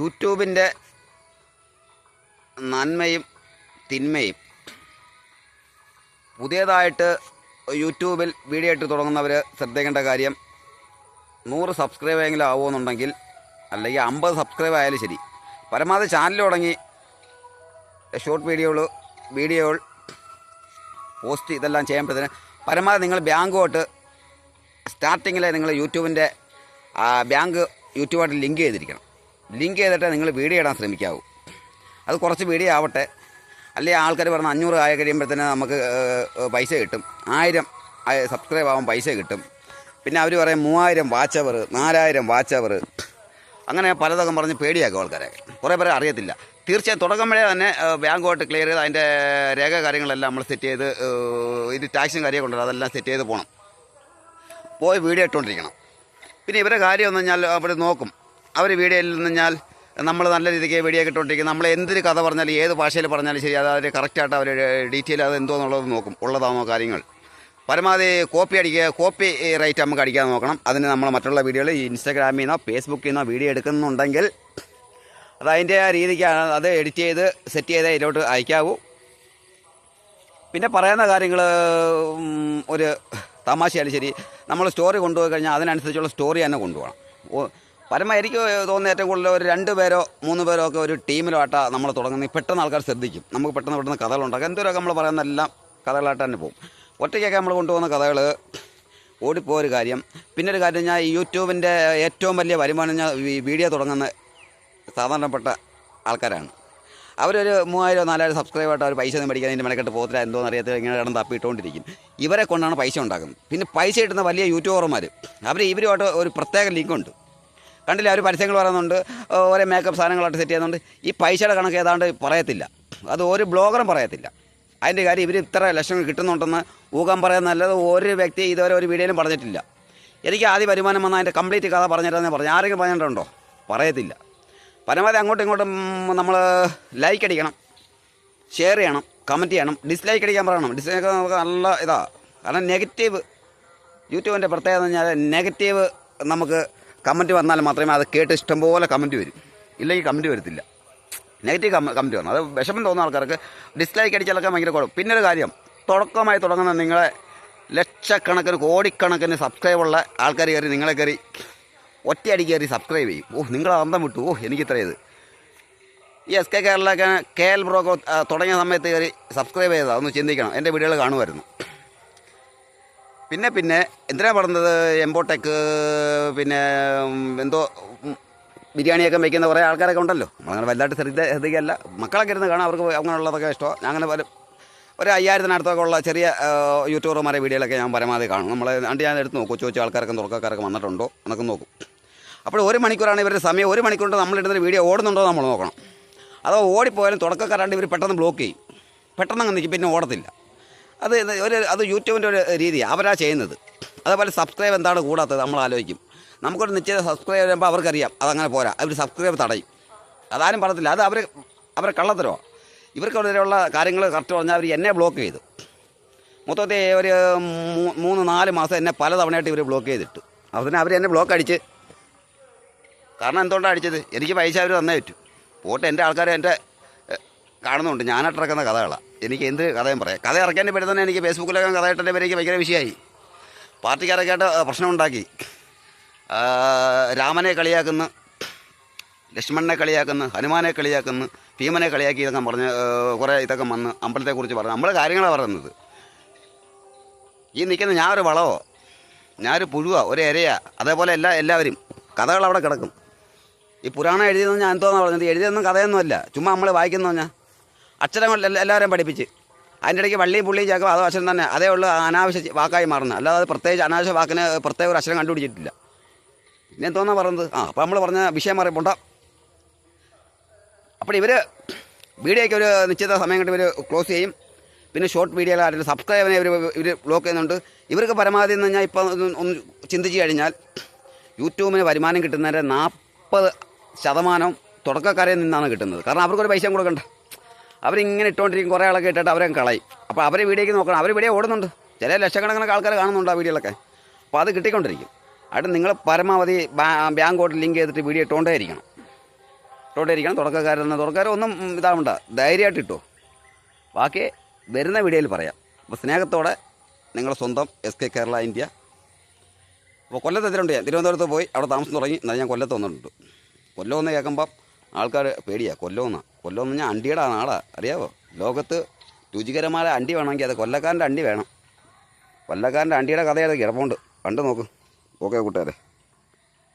യൂട്യൂബിന്റെ നന്മയും തിന്മയും. പുതിയതായിട്ട് യൂട്യൂബിൽ വീഡിയോ ഇട്ട് തുടങ്ങുന്നവർ ശ്രദ്ധിക്കേണ്ട കാര്യം നൂറ് സബ്സ്ക്രൈബെങ്കിലും ആവുമെന്നുണ്ടെങ്കിൽ അല്ലെങ്കിൽ അമ്പത് സബ്സ്ക്രൈബ് ആയാലും ശരി. പരമാവധി ചാനൽ തുടങ്ങി ഷോർട്ട് വീഡിയോകൾ വീഡിയോകൾ പോസ്റ്റ് ഇതെല്ലാം ചെയ്യുമ്പോഴത്തേന് പരമാവധി നിങ്ങൾ ബാങ്കുമായിട്ട് സ്റ്റാർട്ടിങ്ങിൽ നിങ്ങൾ യൂട്യൂബിന്റെ ബാങ്ക് യൂട്യൂബായിട്ട് ലിങ്ക് ചെയ്തിരിക്കണം. ലിങ്ക് ചെയ്തിട്ട് നിങ്ങൾ വീഡിയോ ഇടാൻ ശ്രമിക്കാവൂ. അത് കുറച്ച് വീഡിയോ ആവട്ടെ. അല്ലെങ്കിൽ ആൾക്കാർ പറഞ്ഞ അഞ്ഞൂറ് ആയി കഴിയുമ്പോഴത്തേന് നമുക്ക് പൈസ കിട്ടും. ആയിരം സബ്സ്ക്രൈബ് ആവാൻ പൈസ കിട്ടും. പിന്നെ അവർ പറയും മൂവായിരം വാച്ച് അവർ നാലായിരം വാച്ച് അവർ അങ്ങനെ പലതൊക്കെ പറഞ്ഞ് പേടിയാക്കും ആൾക്കാരെ. കുറേ പേരെ അറിയത്തില്ല. തീർച്ചയായും തുടങ്ങുമ്പോഴേ തന്നെ ബാങ്ക് ബാങ്കുമായിട്ട് ക്ലിയർ ചെയ്ത് അതിന്റെ രേഖ കാര്യങ്ങളെല്ലാം നമ്മൾ സെറ്റ് ചെയ്ത് ഇത് ടാക്സും കാര്യമൊക്കെ ഉണ്ടല്ലോ അതെല്ലാം സെറ്റ് ചെയ്ത് പോകണം പോയി വീഡിയോ ഇട്ടുകൊണ്ടിരിക്കണം പിന്നെ ഇവരെ കാര്യം എന്ന് പറഞ്ഞാൽ അവിടെ നോക്കും. അവർ വീഡിയോയിൽ നിന്ന് കഴിഞ്ഞാൽ നമ്മൾ നല്ല രീതിക്ക് വീഡിയോ കിട്ടുകൊണ്ടിരിക്കും നമ്മൾ എന്തൊരു കഥ പറഞ്ഞാലും ഏത് ഭാഷയിൽ പറഞ്ഞാലും ശരി അത് അവർ കറക്റ്റായിട്ട് അവർ ഡീറ്റെയിൽ അത് എന്തോന്നുള്ളത് നോക്കും ഉള്ളതാണോ കാര്യങ്ങൾ. പരമാവധി കോപ്പി അടിക്കുക കോപ്പി റേറ്റ് നമുക്ക് അടിക്കാൻ നോക്കണം. അതിന് നമ്മൾ മറ്റുള്ള വീഡിയോകൾ ഇൻസ്റ്റാഗ്രാമിൽ നിന്നോ ഫേസ്ബുക്കിൽ നിന്നോ വീഡിയോ എടുക്കുന്നുണ്ടെങ്കിൽ അത് അതിന്റെ ആ രീതിക്കാണ് അത് എഡിറ്റ് ചെയ്ത് സെറ്റ് ചെയ്ത് ഇതിലോട്ട് അയക്കാവൂ. പിന്നെ പറയുന്ന കാര്യങ്ങൾ ഒരു തമാശയാലും ശരി നമ്മൾ സ്റ്റോറി കൊണ്ടുപോയി കഴിഞ്ഞാൽ അതിനനുസരിച്ചുള്ള സ്റ്റോറി തന്നെ കൊണ്ടുപോകണം. പരമ എനിക്ക് തോന്നുന്ന ഏറ്റവും കൂടുതൽ ഒരു രണ്ട് പേരോ മൂന്ന് പേരോ ഒക്കെ ഒരു ടീമിലോട്ടാ നമ്മൾ തുടങ്ങുന്നത്. പെട്ടെന്ന് ആൾക്കാർ ശ്രദ്ധിക്കും. നമുക്ക് പെട്ടെന്ന് പെട്ടെന്ന് കഥകളുണ്ടാക്കാം എന്തോരൊക്കെ നമ്മൾ പറയുന്നതെല്ലാം കഥകളായിട്ട് തന്നെ പോകും. ഒറ്റയ്ക്കൊക്കെ നമ്മൾ കൊണ്ടുപോകുന്ന കഥകൾ ഓടിപ്പോയൊരു കാര്യം. പിന്നെ ഒരു കാര്യം ഞാൻ യൂട്യൂബിന്റെ ഏറ്റവും വലിയ വരുമാനം ഞാൻ വീഡിയോ തുടങ്ങുന്ന സാധാരണപ്പെട്ട ആൾക്കാരാണ്. അവരൊരു മൂവായിരം നാലായിരം സബ്സ്ക്രൈബ് ആയിട്ട് അവർ പൈസ ഒന്നും മേടിക്കാൻ അതിന്റെ മെനക്കെട്ട് പോകത്തില്ല. എന്തോന്ന് അറിയാത്ത ഇങ്ങനെ കിടന്ന് തപ്പിയിട്ടുകൊണ്ടിരിക്കും. ഇവരെ കൊണ്ടാണ് പൈസ ഉണ്ടാക്കുന്നത്. പിന്നെ പൈസ കിട്ടുന്ന വലിയ യൂട്യൂബർമാർ അവർ ഇവരുമായിട്ട് ഒരു പ്രത്യേക ലിങ്കുണ്ട്. കണ്ടില്ല അവർ പരസ്യങ്ങൾ പറയുന്നുണ്ട് ഓരോ മേക്കപ്പ് സാധനങ്ങളായിട്ട് സെറ്റ് ചെയ്യുന്നുണ്ട്. ഈ പൈസയുടെ കണക്ക് ഏതാണ്ട് പറയത്തില്ല. അത് ഒരു ബ്ലോഗറും പറയത്തില്ല. അതിന്റെ കാര്യം ഇവർ ഇത്ര ലക്ഷങ്ങൾ കിട്ടുന്നുണ്ടെന്ന് ഊകം പറയുന്നതല്ലാതെ ഒരു വ്യക്തി ഇതുവരെ ഒരു വീഡിയോയിലും പറഞ്ഞിട്ടില്ല. എനിക്ക് ആദ്യ വരുമാനം വന്നാൽ അതിന്റെ കംപ്ലീറ്റ് കഥ പറഞ്ഞിട്ടെന്ന് പറഞ്ഞു. ആരെങ്കിലും പറഞ്ഞിട്ടുണ്ടോ? പറയത്തില്ല. പരമാവധി അങ്ങോട്ടും ഇങ്ങോട്ടും നമ്മൾ ലൈക്ക് അടിക്കണം ഷെയർ ചെയ്യണം കമന്റ് ചെയ്യണം ഡിസ്ലൈക്ക് അടിക്കാൻ പറയണം. ഡിസ്ലൈക്ക് നമുക്ക് നല്ല ഇതാണ് കാരണം നെഗറ്റീവ് യൂട്യൂബിന്റെ പ്രത്യേകത എന്ന് പറഞ്ഞാൽ നെഗറ്റീവ് നമുക്ക് കമന്റ് വന്നാൽ മാത്രമേ അത് കേട്ട് ഇഷ്ടംപോലെ കമന്റ് വരും. ഇല്ലെങ്കിൽ കമന്റ് വരത്തില്ല. നെഗറ്റീവ് കമ കമന്റ് വന്നു. അത് വിഷമം തോന്നുന്ന ആൾക്കാർക്ക് ഡിസ്ലൈക്ക് അടിച്ചാലൊക്കെ ഭയങ്കര കുഴപ്പം പിന്നെ ഒരു കാര്യം. തുടക്കമായി തുടങ്ങുന്ന നിങ്ങളെ ലക്ഷക്കണക്കിന് കോടിക്കണക്കിന് സബ്സ്ക്രൈബുള്ള ആൾക്കാർ കയറി നിങ്ങളെ കയറി ഒറ്റയടി കയറി സബ്സ്ക്രൈബ് ചെയ്യും. ഓ നിങ്ങളെ അന്തം വിട്ടു. ഓ എനിക്ക് ഇത്. ഈ എസ് കെ കേരളൊക്കെ കെ എൽ ബ്രോക്ക് തുടങ്ങിയ സമയത്ത് കയറി സബ്സ്ക്രൈബ് ചെയ്താൽ ഒന്ന് ചിന്തിക്കണം. എന്റെ വീഡിയോകൾ കാണുമായിരുന്നു. പിന്നെ പിന്നെ എന്തിനാ പറഞ്ഞത് എംബോട്ടേക്ക് പിന്നെ എന്തോ ബിരിയാണിയൊക്കെ വയ്ക്കുന്ന കുറേ ആൾക്കാരൊക്കെ ഉണ്ടല്ലോ. നമ്മളങ്ങനെ വലുതായിട്ട് ശ്രദ്ധ ശ്രദ്ധിക്കല്ല. മക്കളൊക്കെ ഇരുന്ന് കാണാം അവർക്ക് അങ്ങനെയുള്ളതൊക്കെ ഇഷ്ടമാണ്. അങ്ങനെ പല ഒരു അയ്യായിരത്തിനടുത്തൊക്കെ ഉള്ള ചെറിയ യൂട്യൂബർമാരെ വീഡിയോകളൊക്കെ ഞാൻ പരമാവധി കാണും. നമ്മൾ അണ്ട് ഞാൻ എടുത്ത് നോക്കും. കൊച്ചു കൊച്ചു ആൾക്കാരൊക്കെ തുറക്കാരൊക്കെ വന്നിട്ടുണ്ടോ എന്നൊക്കെ നോക്കും. അപ്പോൾ ഒരു മണിക്കൂറാണ് ഇവരുടെ സമയം. ഒരു നമ്മൾ നമ്മളിടുന്ന വീഡിയോ ഓടുന്നുണ്ടോ നമ്മൾ നോക്കണം. അതോ ഓടിപ്പോയാലും തുടക്കക്കാരാണ്ട് ഇവർ പെട്ടെന്ന് ബ്ലോക്ക് ചെയ്യും. പെട്ടെന്ന് അങ്ങ് നിൽക്കും പിന്നെ ഓടത്തില്ല. അത് ഒരു അത് യൂട്യൂബിന്റെ ഒരു രീതി അവരാ ചെയ്യുന്നത്. അതേപോലെ സബ്സ്ക്രൈബ് എന്താണ് കൂടാത്തത് നമ്മൾ ആലോചിക്കും. നമുക്കൊരു നിശ്ചിത സബ്സ്ക്രൈബ് ചെയ്യുമ്പോൾ അവർക്കറിയാം അതങ്ങനെ പോരാ. അവർ സബ്സ്ക്രൈബ് തടയും. അതാരും പറഞ്ഞില്ല അത് അവർ അവരെ കള്ളത്തരോ ഇവർക്കെതിരെയുള്ള കാര്യങ്ങൾ കറക്റ്റ് പറഞ്ഞാൽ അവർ എന്നെ ബ്ലോക്ക് ചെയ്തു. മൊത്തത്തിൽ ഒരു മൂന്ന് നാല് മാസം എന്നെ പല തവണയായിട്ട് ഇവർ ബ്ലോക്ക് ചെയ്തിട്ട്. അതിന് അവർ എന്നെ ബ്ലോക്ക് അടിച്ച്. കാരണം എന്തുകൊണ്ടാണ് അടിച്ചത്? എനിക്ക് പൈസ അവർ തന്നേ പറ്റൂ. പോട്ടെ എന്റെ ആൾക്കാർ എന്റെ എ, ഞാൻ ഞാനിട്ടിറക്കുന്ന കഥകളാണ് എനിക്ക് എന്ത് കഥയും പറയാം. കഥ ഇറക്കാൻ തന്നെ എനിക്ക് ഫേസ്ബുക്കിലൊക്കെ കഥ ഇട്ടതിന്റെ പേര് ഭയങ്കര വിഷയമായി പാർട്ടിക്കാരൊക്കെ ആയിട്ട് പ്രശ്നം ഉണ്ടാക്കി രാമനെ കളിയാക്കുന്നു ലക്ഷ്മണനെ കളിയാക്കുന്നു ഹനുമാനെ കളിയാക്കുന്നു ഭീമനെ കളിയാക്കി ഇതൊക്കെ പറഞ്ഞ് കുറേ ഇതൊക്കെ വന്ന് അമ്പലത്തെക്കുറിച്ച് പറഞ്ഞു നമ്മൾ കാര്യങ്ങളാണ് പറയുന്നത്. ഈ നിൽക്കുന്ന ഞാൻ ഒരു വളവോ? ഞാൻ ഒരു പുഴുവോ ഒരു ഇരയാ അതേപോലെ എല്ലാ എല്ലാവരും. കഥകൾ അവിടെ കിടക്കും. ഈ പുരാണം എഴുതിയെന്ന് ഞാൻ എന്തോന്നാണ് പറഞ്ഞത്? എഴുതിയൊന്നും കഥയൊന്നുമല്ല. ചുമ്മാ നമ്മൾ വായിക്കുന്ന പറഞ്ഞാൽ അക്ഷരങ്ങൾ എല്ലാവരെയും പഠിപ്പിച്ച്. അതിന്റെ ഇടയ്ക്ക് വള്ളിയും പുള്ളിയും ചേക്കും അതോ അക്ഷരം തന്നെ അതേ ഉള്ളൂ അനാവശ്യ വാക്കായി മാറുന്നത്. അല്ലാതെ അത് പ്രത്യേകിച്ച് അനാവശ്യ വാക്കിന് പ്രത്യേക ഒരു അക്ഷരം കണ്ടുപിടിച്ചിട്ടില്ല. പിന്നെ എന്തോന്നാ പറയുന്നത്? ആ അപ്പോൾ നമ്മൾ പറഞ്ഞ വിഷയം പോണ്ട അപ്പോൾ ഇവർ വീഡിയോയ്ക്ക് ഒരു നിശ്ചിത സമയം കൊണ്ട് ഇവർ ക്ലോസ് ചെയ്യും. പിന്നെ ഷോർട്ട് വീഡിയോയിലായിട്ട് സബ്സ്ക്രൈബിനെ ഇവർ ഇവർ ബ്ലോക്ക് ചെയ്യുന്നുണ്ട്. ഇവർക്ക് പരമാവധി എന്ന് പറഞ്ഞാൽ ഒന്ന് ഒന്ന് ചിന്തിച്ച് കഴിഞ്ഞാൽ യൂട്യൂബിന് വരുമാനം കിട്ടുന്നതിന്റെ നാൽപ്പത് ശതമാനം തുടക്കക്കാരിൽ നിന്നാണ് കിട്ടുന്നത്. കാരണം അവർക്കൊരു പൈസയും കൊടുക്കണ്ട. അവരിങ്ങനെ ഇട്ടുകൊണ്ടിരിക്കും കുറേ ആളൊക്കെ ഇട്ടിട്ട് അവരെ കളയും. അപ്പോൾ അവരെ വീഡിയോയ്ക്ക് നോക്കണം. അവർ വീഡിയോ ഓടുന്നുണ്ട്. ചില ലക്ഷക്കണക്കിന് ആൾക്കാർ കാണുന്നുണ്ട് ആ വീഡിയോകളൊക്കെ അപ്പോൾ അത് കിട്ടിക്കൊണ്ടിരിക്കും. അവിടെ നിങ്ങൾ പരമാവധി ബാങ്ക് ലിങ്ക് ചെയ്തിട്ട് വീഡിയോ ഇട്ടുകൊണ്ടേ ഇരിക്കണം. ഇട്ടോണ്ടിരിക്കണം തുടക്കക്കാരെന്ന് തുടക്കക്കാരൊന്നും ഒന്നും ഇതാവണ്ട. ധൈര്യമായിട്ട് ഇട്ടോ. ബാക്കി വരുന്ന വീഡിയോയിൽ പറയാം. അപ്പോൾ സ്നേഹത്തോടെ നിങ്ങളുടെ സ്വന്തം എസ് കെ കേരള ഇന്ത്യ. അപ്പോൾ കൊല്ലത്ത് എത്തിയിട്ടുണ്ട് ഞാൻ. തിരുവനന്തപുരത്ത് പോയി. അവിടെ താമസം തുടങ്ങി. എന്നാൽ ഞാൻ കൊല്ലത്ത് വന്നിട്ടുണ്ട്. കൊല്ലം ഒന്ന് കേൾക്കുമ്പം ആൾക്കാർ പേടിയാ. കൊല്ലോന്നാ. കൊല്ലം എന്ന് ഞാൻ അണ്ടിയുടെ നാടാ. അറിയാവോ? ലോകത്ത് രുചികരമായ അണ്ടി വേണമെങ്കിൽ അത് കൊല്ലക്കാരന്റെ അണ്ടി വേണം. കൊല്ലക്കാരന്റെ അണ്ടിയുടെ കഥയാണ് കിടപ്പുണ്ട് കണ്ടു നോക്ക്. ഓക്കെ കൂട്ടുകാരെ.